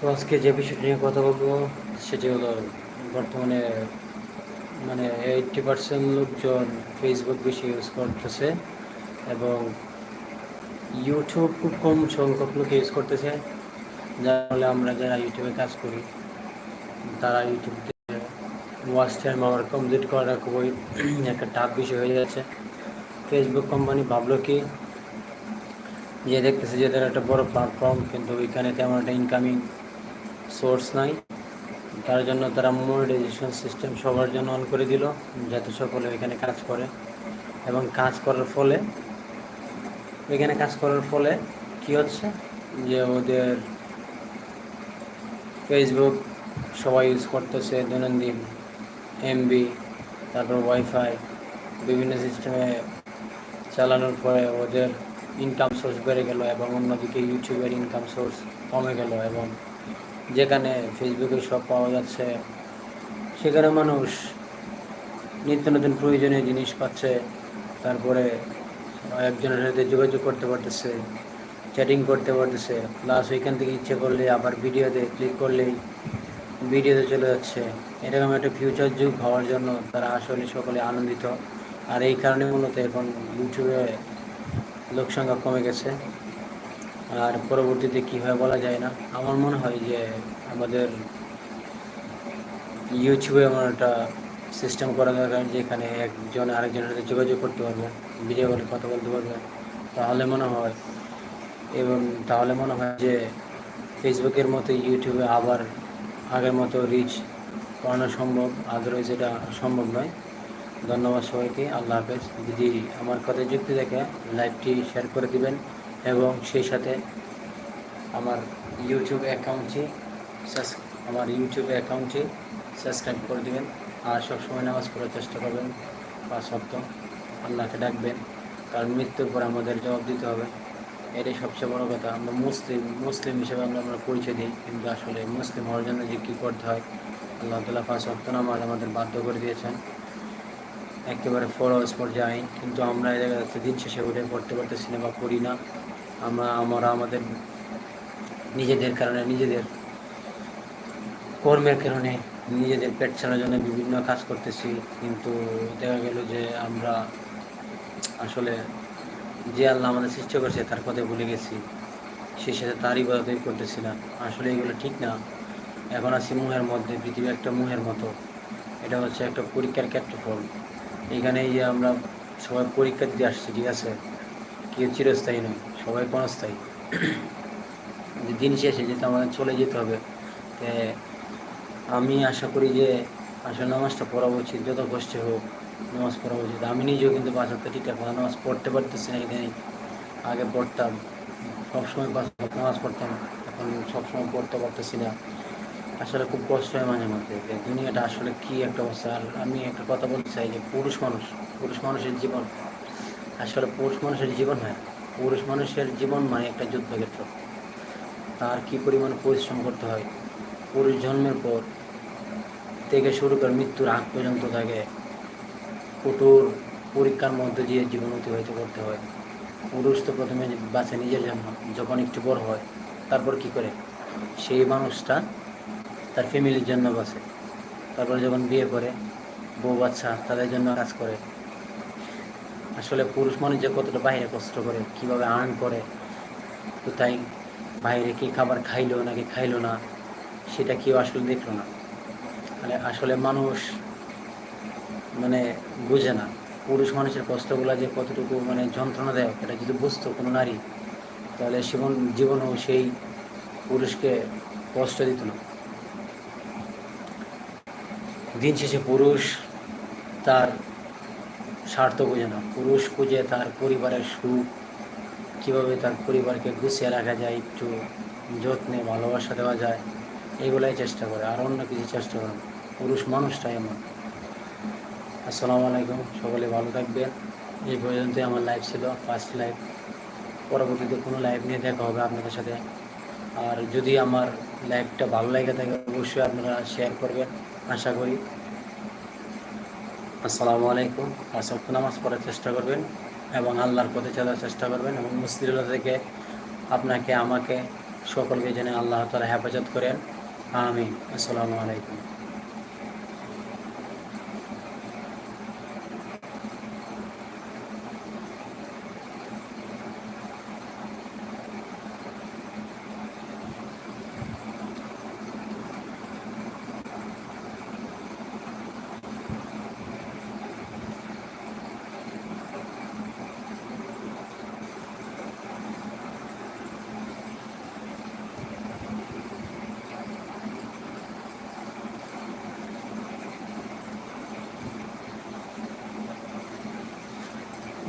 তো আজকে যে বিষয়টি নিয়ে কথা বলব, সেটি হলো বর্তমানে মানে এইটটি পার্সেন্ট লোকজন ফেসবুক বেশি ইউজ করতেছে এবং ইউটিউব খুব কম সংখ্যক লোক ইউজ করতেছে। যার ফলে আমরা যারা ইউটিউবে কাজ করি, তারা ইউটিউব ওয়াচ টাইম আবার কমপ্লিট করা খুবই একটা টাফ বিষয় হয়ে যাচ্ছে। ফেসবুক কোম্পানি ভাবলো কি, যে দেখতেছে যে এদের একটা বড় প্ল্যাটফর্ম কিন্তু ওইখানে তেমন একটা ইনকামিং সোর্স নাই। তার জন্য তারা মনিটাইজেশন সিস্টেম সবার জন্য অন করে দিল, যাতে সকলে এখানে কাজ করে। এবং কাজ করার ফলে, এখানে কাজ করার ফলে কি হচ্ছে? যে ওদের ফেসবুক সবাই ইউজ করতেছে, দৈনন্দিন এমবি তারপর ওয়াইফাই বিভিন্ন সিস্টেমে চালানোর পরে ওদের ইনকাম সোর্স বেড়ে গেল এবং অন্যদিকে ইউটিউবের ইনকাম সোর্স কমে গেল এবং যেখানে ফেসবুকে সব পাওয়া যাচ্ছে, সেখানে মানুষ নিত্য নতুন প্রয়োজনীয় জিনিস পাচ্ছে, তারপরে একজনের সাথে যোগাযোগ করতে পারতেছে চ্যাটিং করতে পারতেছে প্লাস ওইখান থেকে ইচ্ছে করলে আবার ভিডিওতে ক্লিক করলেই ভিডিওতে চলে যাচ্ছে। এরকম একটা ফিউচার যুগ হওয়ার জন্য তারা আসলে সকলে আনন্দিত। আর এই কারণে মূলত এখন ইউটিউবে লোকসংখ্যা কমে গেছে। আর পরবর্তীতে কী হয় বলা যায় না? আমার মনে হয় যে আমাদের ইউটিউবে এমন একটা সিস্টেম করা দরকার যেখানে একজন আরেকজনের সাথে যোগাযোগ করতে পারবে ভিডিও কলে কথা বলতে পারবে। তাহলে মনে হয়, এবং তাহলে মনে হয় যে ফেসবুকের মতো ইউটিউবে আবার আগের মতো রিচ করানো সম্ভব আদারওয়াইজ যেটা সম্ভব নয়। ধন্যবাদ সবাইকে, আল্লাহ হাফেজ। যদি আমার কথা যুক্তি দেখে লাইভটি শেয়ার করে দিবেন। এবং সেই সাথে আমার ইউটিউব অ্যাকাউন্টটি আমার ইউটিউব অ্যাকাউন্টটি সাবস্ক্রাইব করে দেবেন। আর সবসময় নামাজ পড়ার চেষ্টা করবেন। বা সত্য আল্লাহকে ডাকবেন। কারণ মৃত্যুর পর আমাদের জবাব দিতে হবে। এটাই সবচেয়ে বড় কথা। আমরা মুসলিম মুসলিম হিসেবে আমরা আমরা পরিচয় দিই। কিন্তু আসলে মুসলিম হওয়ার জন্য যে কী করতে হয়, আল্লাহ তালা পাঁচ অক্ত নামাজ আমাদের বাধ্য করে দিয়েছেন। একেবারে ফরজ পর্যায়ে। কিন্তু আমরা এই জায়গায় দিন শেষে উঠে পড়তে পারতেছি না বা পড়ি না। আমরা আমরা আমাদের নিজেদের কারণে, নিজেদের কর্মের কারণে নিজেদের পেট ছাড়ার জন্য বিভিন্ন কাজ করতেছি। কিন্তু দেখা গেল যে আমরা আসলে যে আল্লাহ আমাদের সৃষ্টি করছে তার কথা ভুলে গেছি। সে সাথে তারই কথাই করতেছি না। আসলে এগুলো ঠিক না। এখন আছি মুহের মধ্যে, পৃথিবী একটা মুহের মতো। এটা হচ্ছে একটা পরীক্ষার ক্ষেত্রফল। এখানে যে আমরা সবাই পরীক্ষা দিতে আসছি, ঠিক আছে? কেউ চিরস্থায়ী নয়। সবাই ক্ষণস্থায়ী দিন শেষে যেতে আমাদের চলে যেতে হবে। আমি আশা করি যে আসলে নামাজটা পড়া উচিত, যত কষ্টে হোক নামাজ পড়া উচিত। আমি নিজেও কিন্তু পাঁচ হাতে ঠিক আছে নামাজ পড়তে পারতেছি না ইদানিং আগে পড়তাম, সবসময় পাঁচ নামাজ পড়তাম, এখন সবসময় পড়তে পারতেছি না। আসলে খুব কষ্ট হয় মাঝে মাঝে দুনিয়াটা আসলে কি একটা অবস্থা। আর আমি একটা কথা বলতে চাই যে পুরুষ মানুষ, পুরুষ মানুষের জীবন, আসলে পুরুষ মানুষের জীবন হয় পুরুষ মানুষের জীবন মানে একটা যুদ্ধক্ষেত্র। তার কি পরিমাণ পরিশ্রম করতে হয়? পুরুষ জন্মের পর থেকে শুরু করে মৃত্যুর আগ পর্যন্ত তাকে কঠোর পরীক্ষার মধ্যে দিয়ে জীবন অতিবাহিত করতে হয়। পুরুষ তো প্রথমে বাঁচে নিজের জন্য, যখন একটু বড় হয়, তারপর কি করে? সেই মানুষটা তার ফ্যামিলির জন্য বাঁচে। তারপরে যখন বিয়ে করে, বউ বাচ্চা, তাদের জন্য কাজ করে। আসলে পুরুষ মানুষ যে কতটা বাইরে কষ্ট করে, কীভাবে আর্ন করে কোথায় বাইরে কি খাবার খাইলো নাকি খাইলো না, সেটা কেউ আসলে দেখল না। মানে আসলে মানুষ মানে বুঝে না। পুরুষ মানুষের কষ্টগুলো যে কতটুকু মানে যন্ত্রণা দেয় এটা যদি বুঝতো কোনো নারী, তাহলে জীবন জীবনেও সেই পুরুষকে কষ্ট দিত না। দিন শেষে পুরুষ তার স্বার্থ বোঝে না পুরুষ খুঁজে তার পরিবারের সুখ। কীভাবে তার পরিবারকে গুছিয়ে রাখা যায়, একটু যত্নে, ভালোবাসা দেওয়া যায় এইগুলাই চেষ্টা করে, আর অন্য কিছু চেষ্টা করে পুরুষ মানুষটাই এমন। আসসালামু আলাইকুম, সকলে ভালো থাকবেন। এই পর্যন্তই আমার লাইভ ছিল ফার্স্ট লাইভ পরবর্তীতে কোনো লাইভ নিয়ে দেখা হবে আপনাদের সাথে। আর যদি আমার লাইভটা ভালো লাগে থাকে, অবশ্যই আপনারা শেয়ার করবেন। আশা করি আসসালামু আলাইকুম। আর সব নামাজ পড়ার চেষ্টা করবেন এবং আল্লাহর পথে চলার চেষ্টা করবেন এবং মুসলিমরা থেকে আপনাকে, আমাকে সকলকে জেনে আল্লাহ তালা হেফাজত করেন। আমি আসসালামু আলাইকুম।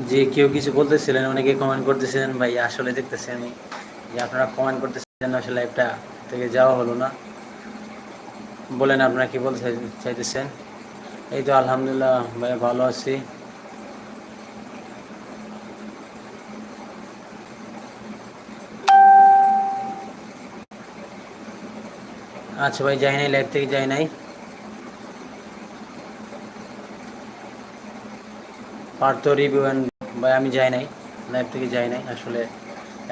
যে কেউ কিছু বলতেছিলেন, অনেকে কমেন্ট করতেছিলেন, ভাই, আসলে দেখতেছি আমি যে আপনারা কমেন্ট করতেছিলেন, আসলে লাইভটা থেকে যাওয়া হলো না। বলেন আপনারা কি বলতে চাইতেছেন? এই তো আলহামদুলিল্লাহ, ভাই, ভালো আছি। আচ্ছা ভাই, যাই নাই লাইভ থেকে যাই নাই। পার্থ রিভিউ ভাই, আমি যাই নাই লাইভ থেকে যাই নাই, আসলে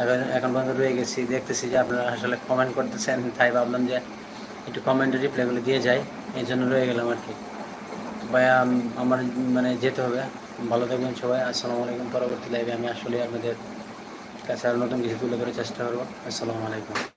এখন এখন পর্যন্ত রয়ে গেছি, দেখতেছি যে আপনারা আসলে কমেন্ট করতেছেন, তাই ভাবলাম যে একটু কমেন্টে রিপ্লাইগুলো দিয়ে যাই, এই জন্য রয়ে গেলাম আর কি। ভাই, আম- আমার মানে যেতে হবে, ভালো থাকবেন সবাই, আসসালামু আলাইকুম, পরবর্তী লাইভে আমি আসলে আপনাদের কাছে আরও নতুন কিছু তুলে ধরার চেষ্টা করব, আসসালামু আলাইকুম।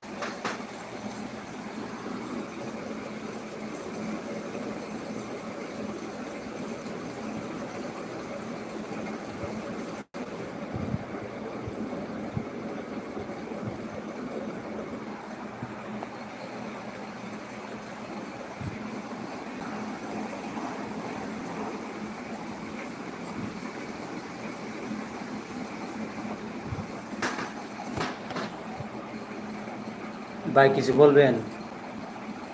ভাই কিছু বলবেন?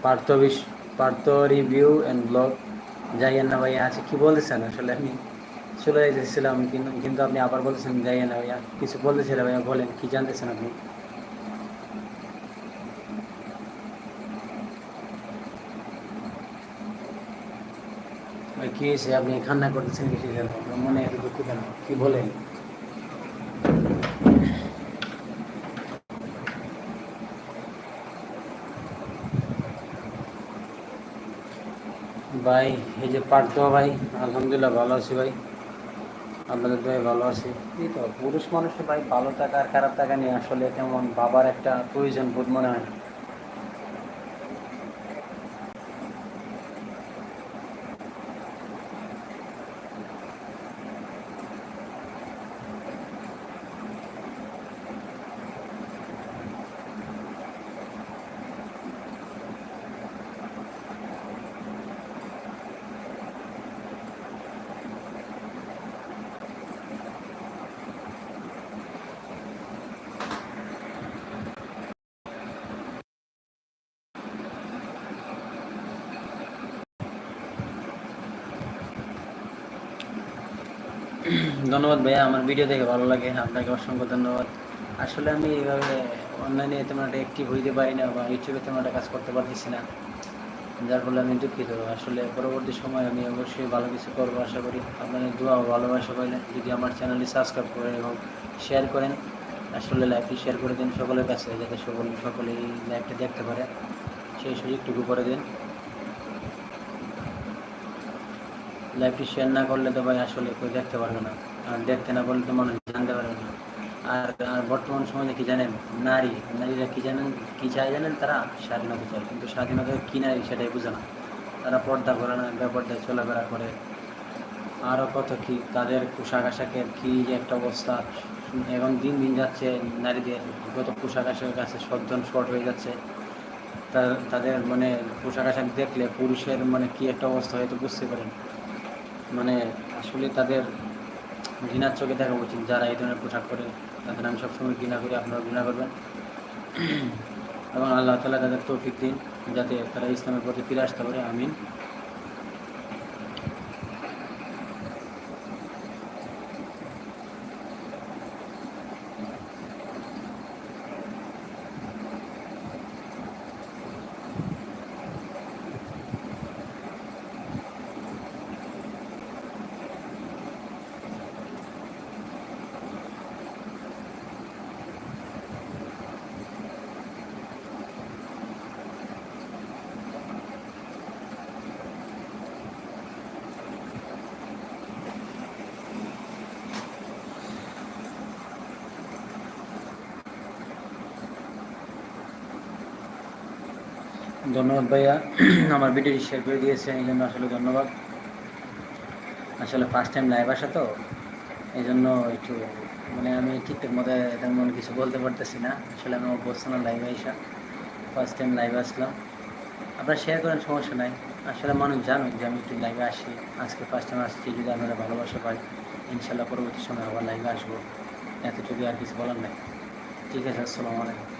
পার্থ বিশ, পার্থ রিভিউ অ্যান্ড ব্লগ যাইয়েন না ভাইয়া আচ্ছা কী বলতেছেন? আসলে আমি চলে যাইতেছিলাম, কিন্তু কিন্তু আপনি আবার বলতেছেন যাইয়েন না ভাইয়া। কিছু বলতেছিলেন ভাইয়া, বলেন, কী জানতেছেন আপনি? ভাই, কী হয়েছে? আপনি কান্না করতেছেন কিছু মনে এত দুঃখ কেন? কী বলেন? ভাই, এই যে পার্থ ভাই, আলহামদুলিল্লাহ ভালো আছি ভাই। আপনাদের ভাই ভালো আছি? এই তো, পুরুষ মানুষের ভাই ভালো টাকা আর খারাপ টাকা নিয়ে আসলে কেমন বাবার একটা প্রয়োজন বোধ মনে হয়। ধন্যবাদ ভাইয়া, আমার ভিডিও দেখে ভালো লাগে, আপনাকে অসংখ্য ধন্যবাদ। আসলে আমি এইভাবে অনলাইনে তেমন একটা অ্যাক্টিভ হইতে পারি না বা ইউটিউবে তেমন একটা কাজ করতে পারতেছি না। যার ফলে আমি দুঃখিত। আসলে পরবর্তী সময় আমি অবশ্যই ভালো কিছু করব, আশা করি। আপনাদের দোয়া ভালোবাসা পাইলে যদি আমার চ্যানেলটি সাবস্ক্রাইব করেন এবং শেয়ার করেন, আসলে লাইভটি শেয়ার করে দিন সকলের কাছে, যাতে সকলে সকলে এই লাইভটি দেখতে পারে। সেই সুযোগটুকু করে দিন। লাইভটি শেয়ার না করলে তো ভাই আসলে কেউ দেখতে পারবে না। দেখতে না বললে তো মানুষ জানতে পারবে না। আর আর বর্তমান সমাজে কি জানেন, নারী, নারীরা কি জানেন, কি চায় জানেন তারা? স্বাধীনতা চায়। কিন্তু স্বাধীনতা কি নারী সেটাই বুঝে না। তারা পর্দা করে না, বেপর্দায় চলাফেরা করে। আরও কত কি, তাদের পোশাক আশাকের কী যে একটা অবস্থা। এখন দিন দিন যাচ্ছে নারীদের, কত পোশাক আশাকের কাছে সজ্জন শর্ট হয়ে যাচ্ছে। তাদের মানে পোশাক আশাক দেখলে পুরুষের মানে কি একটা অবস্থা হয়তো বুঝতে পারেন। মানে আসলে তাদের ঘৃণার চোখে দেখা উচিত। যারা এই ধরনের পোশাক পরে, তাদের আমি সবসময় ঘৃণা করি আপনারা ঘৃণা করবেন। এবং আল্লাহ তালা তাদের তৌফিক দিন, যাতে তারা ইসলামের প্রতি ফিরে আসতে পারে, আমিন। ধন্যবাদ ভাইয়া। আমার ভিডিওটি শেয়ার করে দিয়েছেন, এই জন্য আসলে ধন্যবাদ। আসলে ফার্স্ট টাইম লাইভ আসা তো, এই জন্য একটু মানে আমি ঠিকঠাক মতো তেমন কিছু বলতে পারতেছি না। আসলে আমি অভ্যস্ত না লাইভে আসা ফার্স্ট টাইম লাইভে আসলাম। আপনারা শেয়ার করেন, সমস্যা নাই। আসলে মানুষ জানুক যে আমি একটু লাইভে আসি, আজকে ফার্স্ট টাইম আসছি, যদি আপনারা ভালোবাসা পাই ইনশাল্লাহ পরবর্তী সময় আবার লাইভে আসব। এতটুকু আর কিছু বলার নাই। ঠিক আছে, আসসালামু আলাইকুম।